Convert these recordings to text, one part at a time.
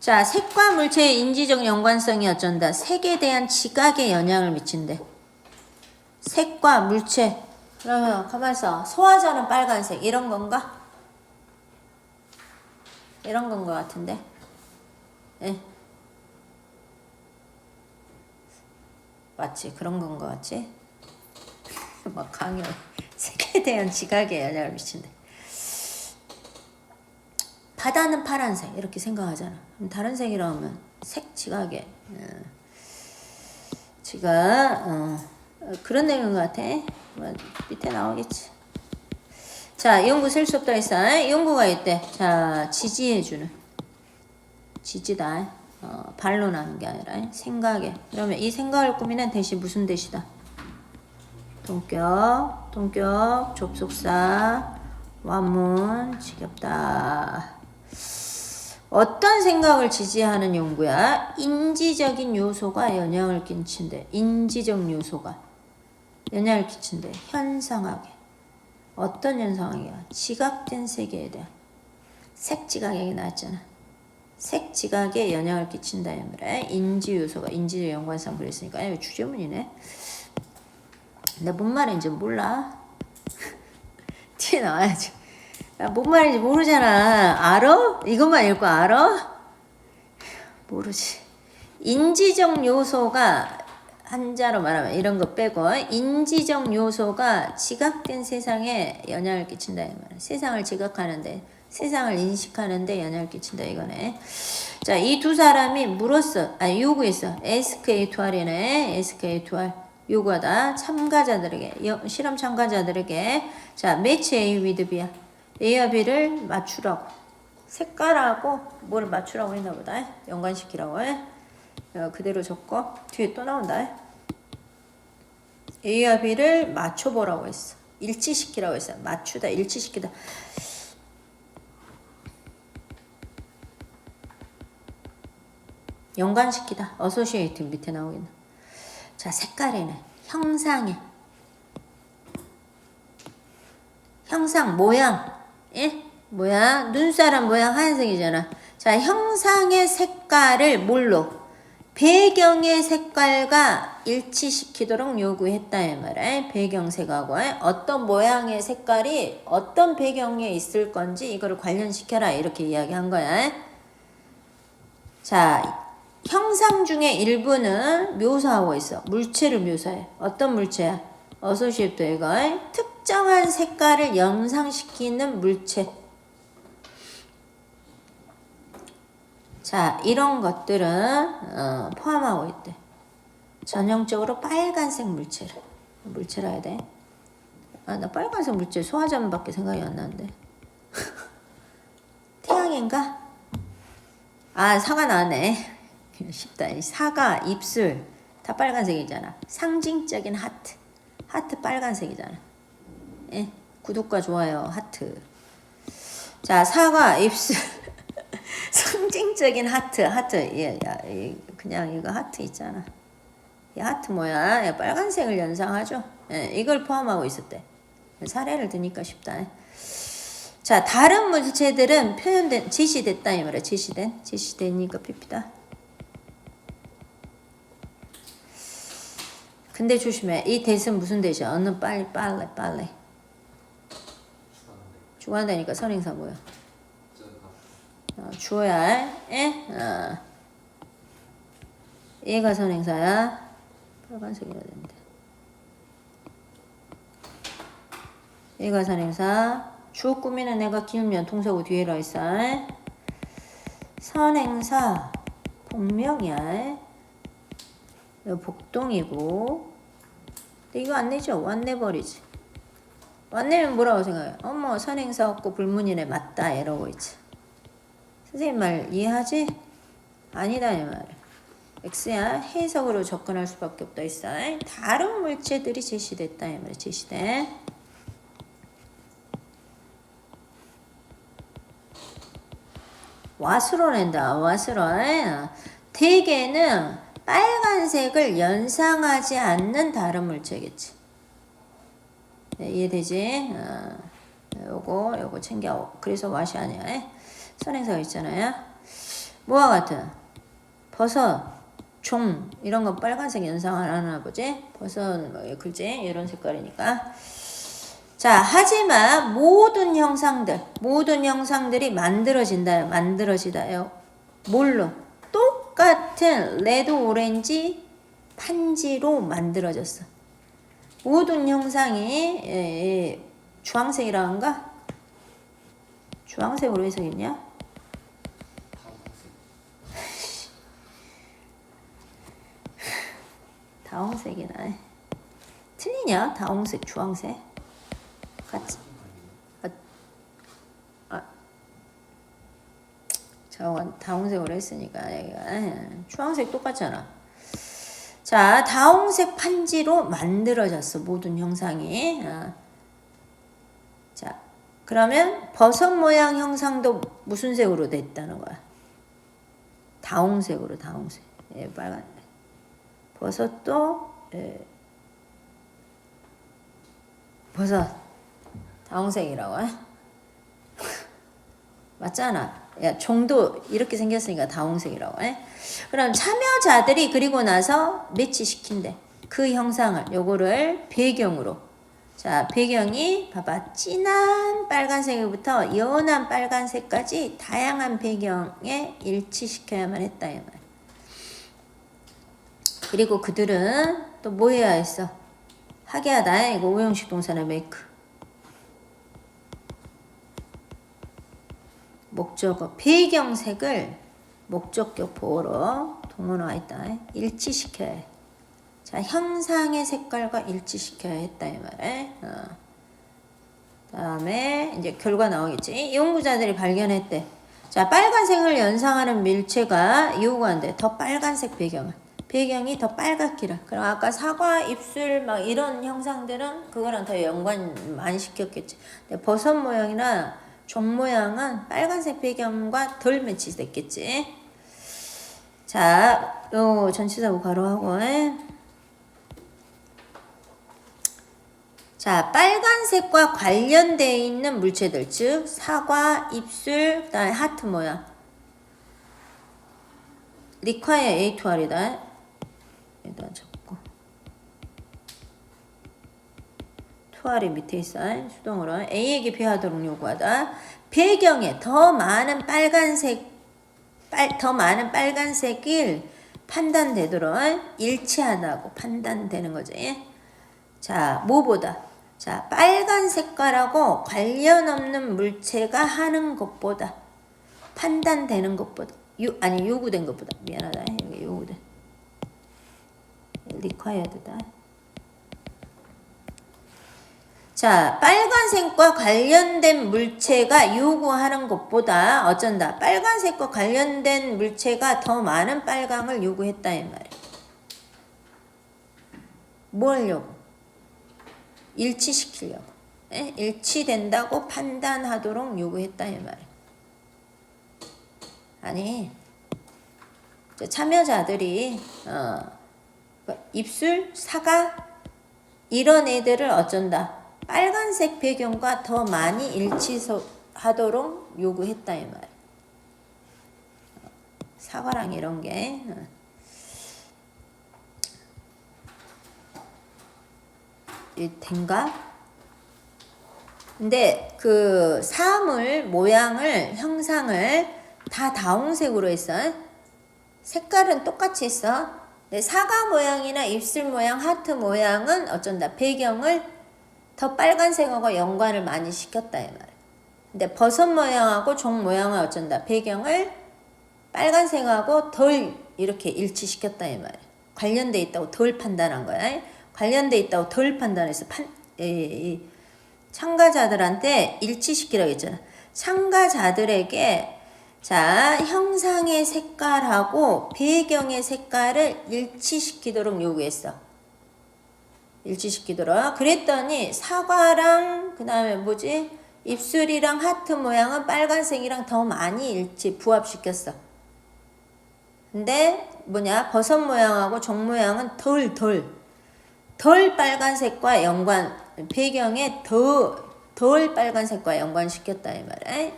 자, 색과 물체의 인지적 연관성이 어쩐다. 색에 대한 지각에 영향을 미친대. 색과 물체. 그러면 가만 있어. 소화전은 빨간색. 이런 건가? 이런 건 것 같은데. 예. 맞지? 그런 건 것 같지? 막 강요. 색에 대한 지각에 영향을 미친대. 바다는 파란색 이렇게 생각하잖아. 다른 색이라 하면 색 지각에 어. 지각 어. 어, 그런 내용인 것 같아. 뭐, 밑에 나오겠지. 자 연구 쓸수 없다 했어. 연구가 있대. 자 지지해주는 지지다. 어, 발로 나는 게 아니라 생각에. 그러면 이 생각을 꾸미는 대시 무슨 대시다? 동격, 동격, 접속사, 완문, 지겹다. 어떤 생각을 지지하는 연구야? 인지적인 요소가 영향을 끼친대. 인지적 요소가 영향을 끼친대. 현상하게. 어떤 현상이야? 지각된 세계에 대한 색 지각 얘기 나왔잖아. 색 지각에 영향을 끼친다 이 말이야. 인지 요소가 인지적 연관성 그랬으니까 이거 주제문이네. 근데 뭔 말인지 몰라. 뒤에 나와야지. 야, 뭔 말인지 모르잖아. 알아? 이것만 읽고 알아? 모르지. 인지적 요소가 한자로 말하면 이런 거 빼고 인지적 요소가 지각된 세상에 영향을 끼친다 이 말이야. 세상을 지각하는데 세상을 인식하는데 영향을 끼친다 이거네. 자, 이 두 사람이 물었어. 아니 요구했어. SK2R이네. SK2R. 요구하다 참가자들에게 여- 실험 참가자들에게 자 매치 A with B야. B를 맞추라고 색깔하고 뭐를 맞추라고 했나 보다. 연관시키라고 해. 어, 그대로 적고 뒤에 또 나온다. A와 B를 맞춰보라고 했어. 일치시키라고 했어. 맞추다, 일치시키다. 연관시키다. 어소시에이트 밑에 나오겠네. 자, 색깔에는 형상에 형상 모양 예? 뭐야? 눈사람 모양 하얀색이잖아. 자, 형상의 색깔을 뭘로? 배경의 색깔과 일치시키도록 요구했다 이 말이야. 배경색하고 어떤 모양의 색깔이 어떤 배경에 있을 건지 이거를 관련시켜라 이렇게 이야기한 거야. 자, 형상 중에 일부는 묘사하고 있어. 물체를 묘사해. 어떤 물체야? 어소시에트 이거 특 정한 색깔을 연상시키는 물체. 자, 이런 것들은 어, 포함하고 있대. 전형적으로 빨간색 물체를. 물체라 해야 돼. 아, 나 빨간색 물체 소화전밖에 생각이 안 나는데. 태양인가? 아, 사과 나왔네. 쉽다. 이 사과, 입술 다 빨간색이잖아. 상징적인 하트. 하트 빨간색이잖아. 예, 구독과 좋아요 하트. 자, 사과, 입술. 상징적인 하트, 하트. 예, 야, 이, 그냥 이거 하트 있잖아. 이 하트 뭐야? 예, 빨간색을 연상하죠. 예, 이걸 포함하고 있었대. 사례를 드니까 쉽다. 자, 다른 물체들은 표현된, 제시됐다, 이 말이야. 제시된. 제시되니까 핍니다. 근데 조심해. 이 대신 무슨 대시야? 어느 빨리, 빨래, 빨래. 좋아한다니까 선행사 뭐야? 어, 주어야 에? 어. 얘가 선행사야. 빨간색이어야 되는데. 얘가 선행사. 주어 꾸미는 애가 기울면 동사고 뒤에라 있어. 선행사 본명이야. 이거 복동이고. 근데 이거 안 내죠? 완 내버리지. 완 내면 뭐라고 생각해? 어머 선행사 없고 불문이네 맞다 이러고 있지. 선생님 말 이해하지? 아니다 이 말. X야 해석으로 접근할 수밖에 없다 있어. 다른 물체들이 제시됐다 이 말이야. 제시돼. 낸다. 왓으로. 대개는 빨간색을 연상하지 않는 다른 물체겠지. 네, 이해되지? 어, 요거 요거 챙겨. 그래서 왓이 아니야. 선행사가 있잖아요. 뭐와 같은? 버섯, 종 이런 거 빨간색 연상을 하나 보지? 버섯 뭐 글씨 이런 색깔이니까. 자, 하지만 모든 형상들, 모든 형상들이 만들어진다요. 만들어지다요. 뭘로? 똑같은 레드 오렌지 판지로 만들어졌어. 모든 형상이 예, 예, 주황색이라는가? 주황색으로 해석했냐? 다홍색이나 틀리냐? 다홍색, 주황색 같이 아, 아. 저건 다홍색으로 했으니까 여기가 주황색 똑같잖아. 자, 다홍색 판지로 만들어졌어 모든 형상이. 아. 자, 그러면 버섯 모양 형상도 무슨 색으로 됐다는 거야? 다홍색으로 다홍색. 예, 빨간. 버섯도 예. 버섯 다홍색이라고 해? 맞잖아. 야, 종도 이렇게 생겼으니까 다홍색이라고 해. 그럼 참여자들이 그리고 나서 매치시킨대. 그 형상을 요거를 배경으로. 자, 배경이 봐봐. 진한 빨간색부터 연한 빨간색까지 다양한 배경에 일치시켜야만 했다 이 말. 그리고 그들은 또 뭐 해야 했어? 하게 하다. 이거 오형식 동사의 메이크. 목적어 배경색을 목적격 보호로 동원화했다. 일치시켜야 해. 자, 형상의 색깔과 일치시켜야 했다 이 말에. 어. 다음에 이제 결과 나오겠지. 연구자들이 발견했대. 자, 빨간색을 연상하는 밀체가 요구한대. 더 빨간색 배경을. 배경이 더 빨갛기라. 그럼 아까 사과, 입술 막 이런 형상들은 그거랑 더 연관 많이 시켰겠지. 버섯 모양이나 종 모양은 빨간색 배경과 덜 매치됐겠지. 자, 요 전치사고 가로하고. 자, 빨간색과 관련되어 있는 물체들, 즉 사과, 입술, 그다음에 하트 모양. 리콰이어 A2R이다. 일단 투알이 밑에 있어. 수동으로 A에게 비하도록 요구하다. 배경에 더 많은 빨간색, 빨, 더 많은 빨간색을 판단되도록 일치하다고 판단되는 거지. 자, 뭐보다? 자, 빨간 색깔하고 관련 없는 물체가 하는 것보다 판단되는 것보다 유, 아니 요구된 것보다 미안하다 요구된 required다 자 빨간색과 관련된 물체가 요구하는 것보다 어쩐다? 빨간색과 관련된 물체가 더 많은 빨강을 요구했다 이 말이야 뭘 요구 일치시키려고. 에? 일치된다고 판단하도록 요구했다 이 말. 아니 저 참여자들이 어, 그 입술, 사과 이런 애들을 어쩐다 빨간색 배경과 더 많이 일치하도록 요구했다 이 말. 사과랑 이런 게. 어. 된가? 근데 그 사물 모양을 형상을 다 다홍색으로 했어. 색깔은 똑같이 했어. 사과 모양이나 입술 모양, 하트 모양은 어쩐다 배경을 더 빨간색하고 연관을 많이 시켰다 이 말. 근데 버섯 모양하고 종 모양은 어쩐다 배경을 빨간색하고 덜 이렇게 일치시켰다 이 말. 관련돼 있다고 덜 판단한 거야. 관련돼 있다고 덜 판단해서 판, 에, 에, 참가자들한테 일치시키라고 했잖아. 참가자들에게 자 형상의 색깔하고 배경의 색깔을 일치시키도록 요구했어. 일치시키도록. 그랬더니 사과랑 그 다음에 뭐지 입술이랑 하트 모양은 빨간색이랑 더 많이 일치 부합시켰어. 근데 뭐냐 버섯 모양하고 종 모양은 덜 덜. 덜 빨간색과 연관 배경에 더 덜 빨간색과 연관시켰다 이 말에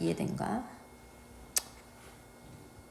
이해된가?